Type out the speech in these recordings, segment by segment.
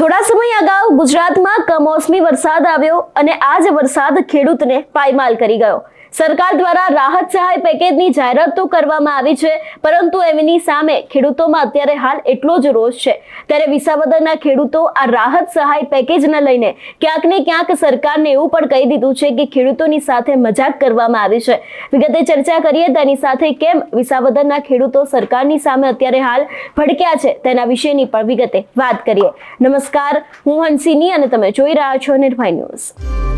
થોડા સમય અગાઉ ગુજરાતમાં કમોસમી વરસાદ આવ્યો અને આ જ વરસાદ ખેડૂતને પાયમાલ કરી ગયો. સરકાર દ્વારા રાહત સહાય પેકેજની જાહેરાત તો કરવામાં આવી છે, પરંતુ એમની સામે ખેડૂતોમાં અત્યારે હાલ એટલો જ રોષ છે. ત્યારે વિસાવદરના ખેડૂતો આ રાહત સહાય પેકેજને લઈને ક્યાંક ને ક્યાંક સરકારને એવું પણ કહી દીધું છે કે ખેડૂતોની સાથે મજાક કરવામાં આવી છે. વિગતે ચર્ચા કરીએ, તેની સાથે કેમ વિસાવદરના ખેડૂતો સરકારની સામે અત્યારે હાલ ભડક્યા છે તેના વિશેની પણ વિગતે વાત કરીએ. નમસ્કાર, હું હંસિની અને તમે જોઈ રહ્યા છો નિર્ભય ન્યૂઝ.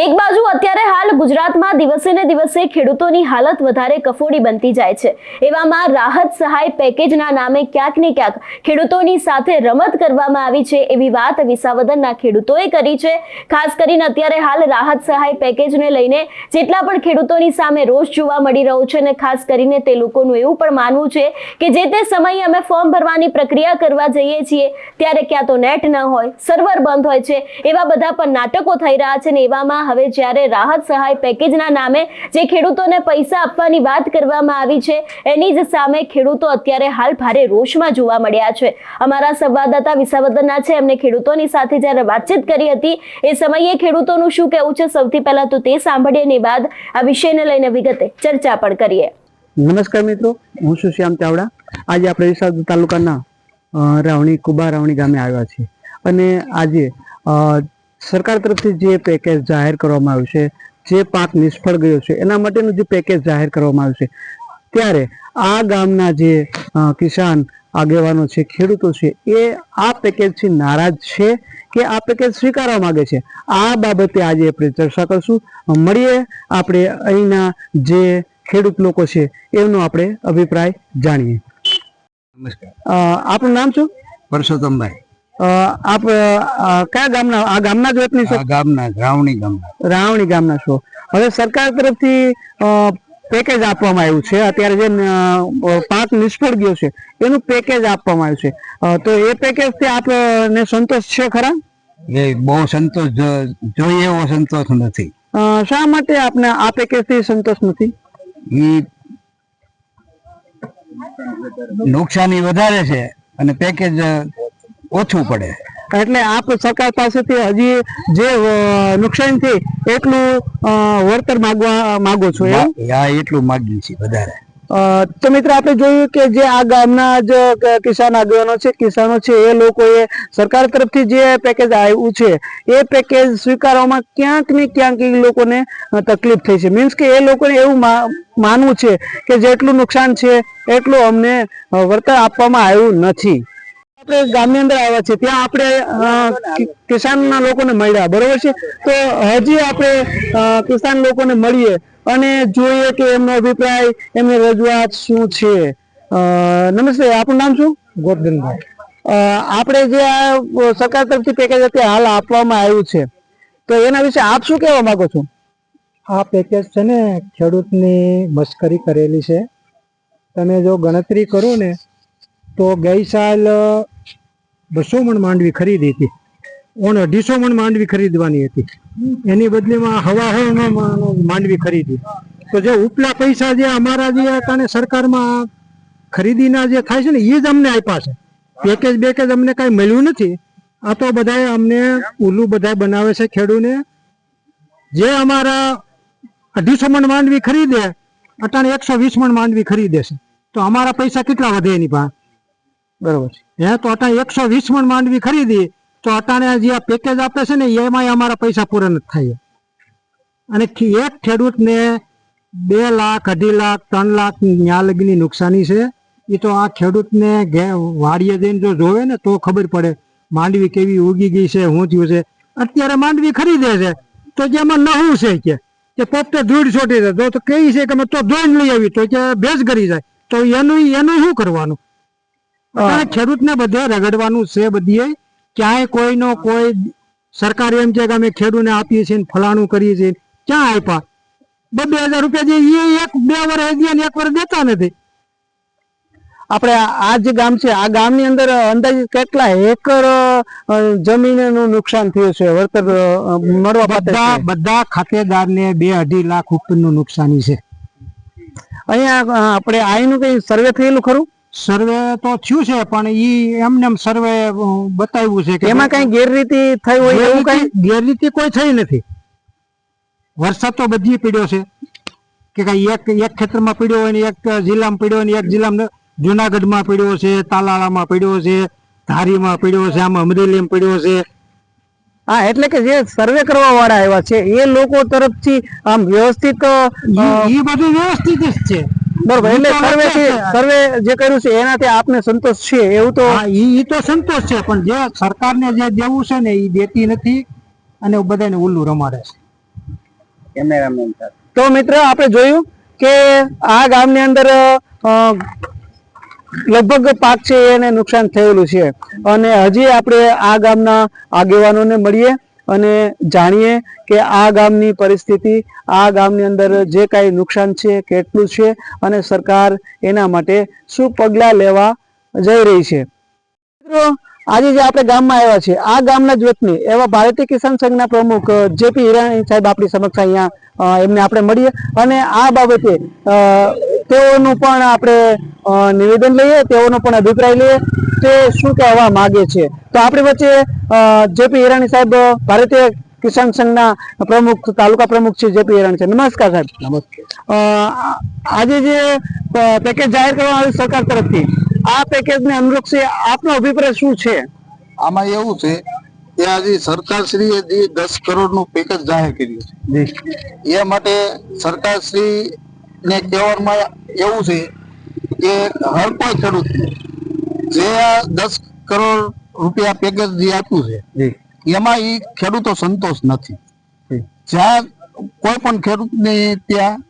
એક બાજુ અત્યારે હાલ ગુજરાતમાં દિવસે ને દિવસે ખેડૂતોની હાલત વધારે કફોડી બનતી જાય છે. એવામાં રાહત સહાય પેકેજના નામે ક્યાંક ને ક્યાંક ખેડૂતોની સાથે રમત કરવામાં આવી છે એવી વાત વિસાવદનના ખેડૂતોએ કરી છે. ખાસ કરીને અત્યારે હાલ રાહત સહાય પેકેજને લઈને જેટલા પણ ખેડૂતોની સામે રોષ જોવા મળી રહ્યો છે અને ખાસ કરીને તે લોકોનું એવું પણ માનવું છે કે જે તે સમયે અમે ફોર્મ ભરવાની પ્રક્રિયા કરવા જઈએ છીએ, ત્યારે ક્યાં તો નેટ ન હોય, સર્વર બંધ હોય છે, એવા બધા પણ નાટકો થઈ રહ્યા છે ને એવામાં હવે જ્યારે રાહત સહાય પેકેજના નામે જે ખેડૂતોને પૈસા આપવાની વાત કરવામાં આવી છે, એની જ સામે ખેડૂતો અત્યારે હાલ ભારે રોષમાં જોવા મળ્યા છે. અમારા સંવાદદાતા વિસાવદરના છે. એમને ખેડૂતોની સાથે જ્યારે વાતચીત કરી હતી, એ સમયે ખેડૂતોનું શું કહેવું છે? સૌથી પહેલા તો તે સાંભળીએ ને બાદ આ વિષયને લઈને વિગતે ચર્ચા પણ કરીએ. નમસ્કાર મિત્રો. હું સુશ્યામ ચાવડા. આજે આપણે વિસાવદર તાલુકાના રાવણી કુબા રાવણી ગામે આવ્યા છીએ. અને આજે સરકાર તરફથી જે પેકેજ જાહેર કરવામાં આવ્યું છે જે પાક નિષ્ફળ ગયો છે એના માટેનું જે પેકેજ જાહેર કરવામાં આવ્યું છે ત્યારે આ ગામના જે કિસાન આગેવાનો છે ખેડૂતો છે એ આ પેકેજથી નારાજ છે કે આ પેકેજ સ્વીકારવા માંગે છે? આ બાબતે આજે આપણે ચર્ચા કરશું. મળીએ આપણે અહીંના જે ખેડૂત લોકો છે એમનો આપણે અભિપ્રાય જાણીએ. નમસ્કાર. આપનું નામ શું? પરસોત્તમભાઈ. આપ કયા ગામના આ ગામના જ વતની છો? ગામના રાવણી ગામના. રાવણી ગામના છો. હવે સરકાર તરફથી પેકેજ આપવામાં આવ્યું છે. અત્યારે જે પાક નિષ્ફળ ગયો છે એનું પેકેજ આપવામાં આવ્યું છે. તો એ પેકેજથી આપને સંતોષ છે ખરા? એ બહુ સંતોષ જોઈએ એવો સંતોષ નથી. શા માટે આપને આ પેકેજથી સંતોષ નથી? નુકસાની વધારે છે અને પેકેજ ઓછું પડે. એટલે આપ સરકાર પાસેથી હજી જે નુકસાન થઈ એટલું વળતર માંગવા માંગો છો આ એટલું માગીએ છીએ વધારે. તો મિત્ર આપણે જોયું કે જે આ ગામના જ કિસાન આગેવાનો છે કિસાનો છે એ લોકોએ સરકાર તરફથી જે પેકેજ આવ્યું છે એ પેકેજ સ્વીકારવામાં ક્યાંક ને ક્યાંક એ લોકોને તકલીફ થઈ છે. મીન્સ કે એ લોકોને એવું માનવું છે કે જેટલું નુકસાન છે એટલું અમને વળતર આપવામાં આવ્યું નથી. આપણે ગામની અંદર આવ્યા છે ત્યાં આપણે કિસાનના લોકોને મળ્યા બરોબર છે? તો હજી આપણે કિસાન લોકોને મળીએ અને જોઈએ કે એમનો અભિપ્રાય એમની રજૂઆત શું છે. નમસ્તે આપનું નામ શું? ગોરધનભાઈ આપણે જે આ સરકાર તરફથી પેકેજ અત્યારે હાલ આપવામાં આવ્યું છે. તો એના વિશે આપ શું કહેવા માંગો છો? આ પેકેજ છે ને ખેડૂતની મશ્કરી કરેલી છે. તમે જો ગણતરી કરો ને તો ગઈ સાલ બસો મણ માંડવી ખરીદી હતી. ઓણ અઢીસો મણ માંડવી ખરીદવાની હતી. એની બદલીમાં હવા હવામાં માંડવી ખરીદી. તો જે ઉપલા પૈસા જે અમારા જે અટાણે સરકારમાં ખરીદીના જે થાય છે ને એ જ અમને આપ્યા છે. પેકેજ બેકેજ અમને કાંઈ મળ્યું નથી. આ તો બધાએ અમને ઉલ્લું બધાય બનાવે છે ખેડૂને. જે અમારા અઢીસો મણ માંડવી ખરીદે, અટાણે એકસો વીસ મણ માંડવી ખરીદે છે. તો અમારા પૈસા કેટલા વધે એની પાસે? બરોબર. હે, તો અટા એકસો વીસ મણ માંડવી ખરીદી, તો અટાણે જે આ પેકેજ આપે છે ને, એમાંય અમારા પૈસા પૂરા નથી થાય. અને એક ખેડૂતને બે લાખ, અઢી લાખ, ત્રણ લાખ ન્યા લગીની નુકસાની છે. એ તો આ ખેડૂતને વાડીએ જઈને જો જોવે ને, તો ખબર પડે માંડવી કેવી ઉગી ગઈ છે શું થયું છે. અત્યારે માંડવી ખરીદે છે, તો જેમાં નવું છે કે કે પોતે ધૂળ છોટી દે. તો કહી છે કે અમે તો ધોઈને લઈ આવી, તો કે ભેજ કરી જાય. તો એનું એનું શું કરવાનું? ખેડૂતને બધે રગડવાનું છે બધીએ. ક્યાંય કોઈનો કોઈ સરકાર એમ છે કે અમે ખેડૂતને આપીએ છીએ ને ફલાણું કરીએ છીએ. ક્યાં આપ્યા? બે બે હજાર રૂપિયા જે એ એક બે વર્ષ દે ને એક વર્ષ દેતા નથી. આપણે આ જે ગામ છે આ ગામની અંદર અંદાજે કેટલા એકર જમીનનું નુકસાન થયું છે? વળતર મળવા બધા? બધા ખાતેદારને બે અઢી લાખ ઉપરનું નુકસાની છે. અહીંયા આપણે આઈનું કઈ સર્વે થયેલું ખરું? સર્વે તો થયું છે પણ ઈ એમને સર્વે બતાવ્યું છે કે એમાં કઈ ગેરરીતિ થઈ હોય એવું કઈ? ગેરરીતિ કોઈ થઈ નથી. વરસાદ તો બધી પીડ્યો છે. કે કઈ એક એક ખેતરમાં પીડ્યો હોય ને એક જિલ્લામાં પીડ્યો હોય ને એક જિલ્લામાં જુનાગઢમાં પીડ્યો છે તાલાળામાં પીડ્યો છે ધારીમાં પીડ્યો છે આમાં અમરેલીમાં પીડ્યો છે. હા એટલે કે જે સર્વે કરવા વાળા આવ્યા છે એ લોકો તરફથી આમ વ્યવસ્થિત ઈ બધું વ્યવસ્થિત જ છે. બરોબર એટલે સર્વે છે. સર્વે જે કર્યું છે એનાથી આપને સંતોષ છે એવું તો હા ઈ ઈ તો સંતોષ છે પણ જે સરકારને જે દેવું છે ને ઈ દેતી નથી અને બધાને ઉલ્લું રમાડે છે. તો મિત્ર આપણે જોયું કે આ ગામની અંદર અ, લગભગ પાક છે એને નુકસાન થયેલું છે. અને હજી આપણે આ ગામના આગેવાનોને મળીએ. અને જાણીએ કે આ ગામની પરિસ્થિતિ, આ ગામની અંદર જે કાંઈ નુકસાન છે, કેટલું છે અને સરકાર એના માટે શું પગલાં લેવા જઈ રહી છે. મિત્રો, આજે જે આપણે ગામમાં આવ્યા છે આ ગામના જ વતની એવા ભારતીય કિસાન સંઘના પ્રમુખ જેપી હિરાણી સાહેબ આપણી સમક્ષ અહીંયા એમને આપણે મળીએ અને આ બાબતે તેઓનું પણ આપણે નિવેદન લઈએ તેઓનો પણ અભિપ્રાય લઈએ. તે શું કહેવા માગે છે? તો આપણી વચ્ચે જેપી હિરાણી સાહેબ ભારતીય કિસાન સંઘના પ્રમુખ તાલુકા પ્રમુખ છે જેપી હિરાણી સાહેબ નમસ્કાર સાહેબ. નમસ્કાર આજે જે પેકેજ જાહેર કરવામાં આવ્યું સરકાર તરફથી આ પેકેજને અનુલક્ષે આપનો અભિપ્રાય શું છે? આમાં એવું છે કે આજે સરકારશ્રીએ જે દસ કરોડનું પેકેજ જાહેર કર્યું છે. એ માટે સરકારશ્રી ને કહેવામાં એવું છે કે હર કોઈ ખેડૂત જે આ દસ કરોડ રૂપિયા પેકેજ જે આપ્યું છે એમાં એ ખેડૂતો સંતોષ નથી. જ્યાં કોઈ પણ ખેડૂતને ત્યાં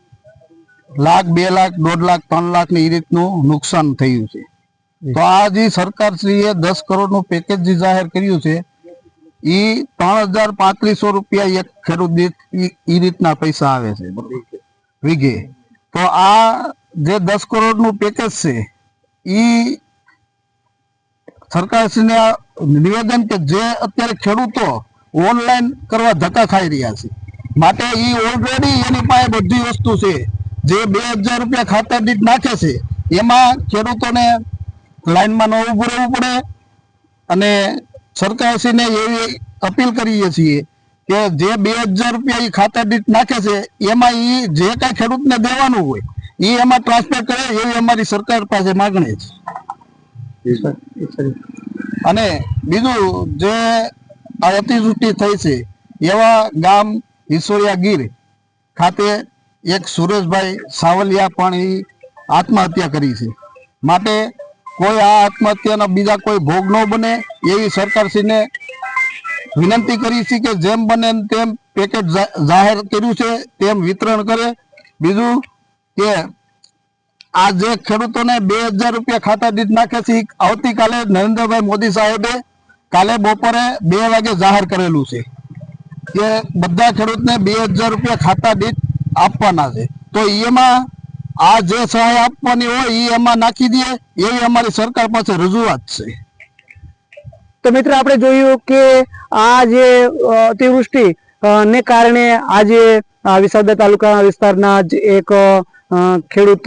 લાખ બે લાખ દોઢ લાખ ત્રણ લાખની એ રીતનું નુકસાન થયું છે. તો આ જે સરકારશ્રીએ દસ કરોડનું પેકેજ જે જાહેર કર્યું છે એ ત્રણ હજાર પાંત્રીસો રૂપિયા એક ખેડૂત દીઠ ઈ રીતના પૈસા આવે છે. વીઘે. તો આ જે દસ કરોડનું પેકેજ છે, ઈ સરકારશ્રીને નિવેદન કે જે અત્યારે ખેડૂતો ઓનલાઈન કરવા ધક્કા ખાઈ રહ્યા છે. માટે ઈ ઓલરેડી એની પાસે બધી વસ્તુ છે. જે બે હજાર રૂપિયા ખાતર દીઠ નાખે છે, એમાં ખેડૂતોને લાઈનમાં ન ઉભું રહેવું પડે. અને સરકારશ્રીને એવી અપીલ કરીએ છીએ કે જે બે હજાર રૂપિયા એ ખાતા દીઠ નાખે છે એમાં ઈ જે કાંઈ ખેડૂતને દેવાનું હોય ઈ એમાં ટ્રાન્સફર કરે એવી અમારી સરકાર પાસે માગણી છે. અને બીજું જે આ અતિવૃષ્ટિ થઈ છે એવા ગામ ઈશ્વરિયા ગીર ખાતે એક સુરેશભાઈ સાવલિયા પણ એ આત્મહત્યા કરી છે. માટે કોઈ આ આત્મહત્યાના બીજા કોઈ ભોગ ન બને એવી સરકારશ્રીને વિનંતી કરી છે કે જેમ બને તેમ પેકેજ જાહેર કર્યું છે, તેમ વિતરણ કરે. બીજું કે આ જે ખેડૂતોને બે હજાર રૂપિયા ખાતા દીઠ નાખે છે આવતીકાલે નરેન્દ્રભાઈ મોદી સાહેબે કાલે બપોરે બે વાગે જાહેર કરેલું છે. કે બધા ખેડૂતને બે હજાર રૂપિયા ખાતા દીઠ આપવાના છે. તો એમાં આ જે સહાય આપવાની હોય એ એમાં નાખી દે, એવી અમારી સરકાર પાસે રજૂઆત છે. તો મિત્ર, આપણે જોયું કે આ જે અતિવૃષ્ટિ ને કારણે આજે વિસાવદર તાલુકા વિસ્તારના જ એક ખેડૂત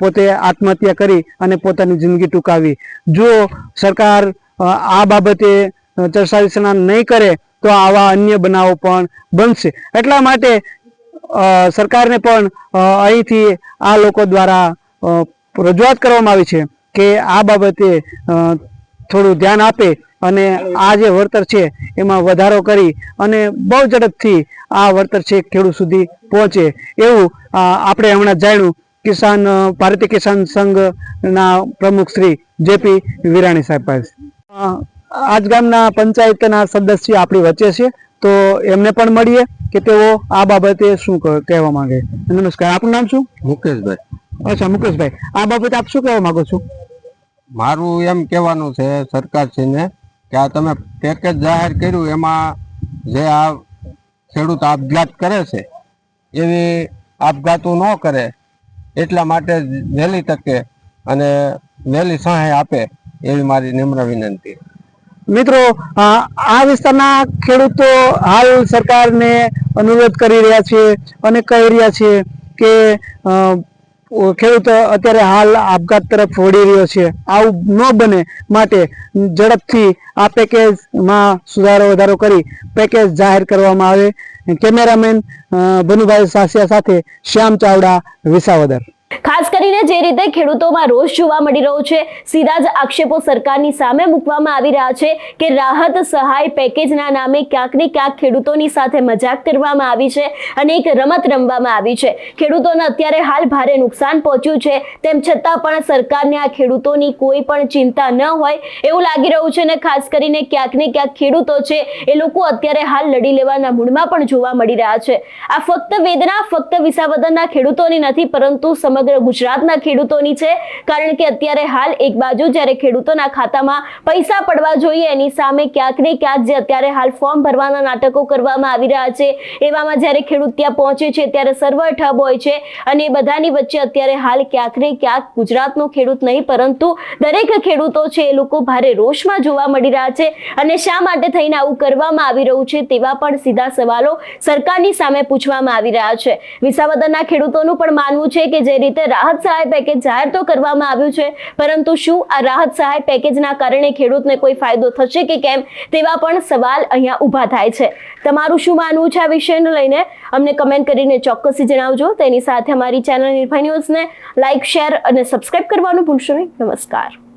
પોતે આત્મહત્યા કરી અને પોતાની જિંદગી ટૂંકાવી. જો સરકાર આ બાબતે ચર્ચા વિચારણા નહીં કરે, તો આવા અન્ય બનાવો પણ બનશે. એટલા માટે સરકારને પણ અહીંથી આ લોકો દ્વારા રજૂઆત કરવામાં આવી છે કે આ બાબતે થોડું ધ્યાન આપે અને આ જે વળતર છે એમાં વધારો કરી અને બહુ ઝડપથી આ વળતર છે ખેડૂત સુધી પહોંચે એવું આપણે હમણાં જાણ્યું. કિસાન ભારતીય કિસાન સંઘના પ્રમુખ શ્રી જેપી વિરાણી સાહેબ પાસે. આજ ગામના પંચાયતના સદસ્ય આપણી વચ્ચે છે તો એમને પણ મળીએ કે તેઓ આ બાબતે શું કહેવા માંગે. નમસ્કાર આપનું નામ શું? મુકેશભાઈ. અચ્છા મુકેશભાઈ. આ બાબતે આપ શું કહેવા માંગો છો? મારું એમ કહેવાનું છે સરકારશ્રીને કે આ તમે પેકેજ જાહેર કર્યું, એમાં જે આ ખેડૂત આપઘાત કરે છે, એવી આપઘાતો ન કરે, એટલા માટે વહેલી તકે અને વહેલી સહાય આપે એવી મારી નિમ્ર વિનંતી. મિત્રો, આ વિસ્તારના ખેડૂતો હાલ સરકારને અનુરોધ કરી રહ્યા છે અને કહી રહ્યા છે કે ખેડૂત અત્યારે હાલ આપઘાત તરફ વળી રહ્યો છે. આવું ન બને માટે ઝડપથી આ પેકેજમાં સુધારો વધારો કરી પેકેજ જાહેર કરવામાં આવે. કેમેરામેન ભનુભાઈ સાસિયા સાથે શ્યામ ચાવડા, વિસાવદર. ખાસ કરીને જે રીતે ખેડૂતોમાં રોષ જોવા મળી રહ્યો છે, સીધા જ આક્ષેપો સરકારની સામે મૂકવામાં આવી રહ્યા છે કે રાહત સહાય પેકેજના નામે ક્યાંક ને ક્યાંક ખેડૂતોની સાથે મજાક કરવામાં આવી છે અને એક રમત રમવામાં આવી છે. ખેડૂતોને અત્યારે હાલ ભારે નુકસાન પહોંચ્યું છે, તેમ છતાં પણ સરકારને આ ખેડૂતોની કોઈ પણ ચિંતા ન હોય એવું લાગી રહ્યું છે અને ખાસ કરીને ક્યાંક ને ક્યાંક ખેડૂતો છે, એ લોકો અત્યારે હાલ લડી લેવાના મૂડમાં પણ જોવા મળી રહ્યા છે. આ ફક્ત વેદના, ફક્ત વિસાવદનના ખેડૂતોની નથી, પરંતુ સમગ્ર ગુજરાતના ખેડૂતોની છે. કારણ કે અત્યારે હાલ એક બાજુ જ્યારે ખેડૂતોના ખાતામાં પૈસા પડવા જોઈએ, એની સામે ક્યાંક ને ક્યાંક જે અત્યારે હાલ ફોર્મ ભરવાના નાટકો કરવામાં આવી રહ્યા છે. એવામાં જ્યારે ખેડૂત ત્યાં પહોંચે છે, ત્યારે સર્વર ઠપ હોય છે અને એ બધાની વચ્ચે અત્યારે હાલ ક્યાંક ને ક્યાંક ગુજરાતનો ખેડૂત નહીં, પરંતુ દરેક ખેડૂતો છે એ લોકો ભારે રોષમાં જોવા મળી રહ્યા છે અને શા માટે થઈને આવું કરવામાં આવી રહ્યું છે તેવા પણ સીધા સવાલો સરકારની સામે પૂછવામાં આવી રહ્યા છે. વિસાવદરના ખેડૂતોનું પણ માનવું છે કે જે રીતે રાહત સહાય પેકેજ જાહેર તો કરવામાં આવ્યું છે, પરંતુ શું આ રાહત સહાય પેકેજના કારણે ખેડૂતને કોઈ ફાયદો થશે કે કેમ, તેવા પણ સવાલ અહીંયા ઊભા થાય છે. તમારું શું માનવું છે આ વિષયને લઈને? અમને કમેન્ટ કરીને ચોક્કસથી જણાવજો. તેની સાથે અમારી ચેનલ નિર્ભય ન્યૂઝને લાઇક શેર અને સબસ્ક્રાઇબ કરવાનું ભૂલશો નહીં. નમસ્કાર.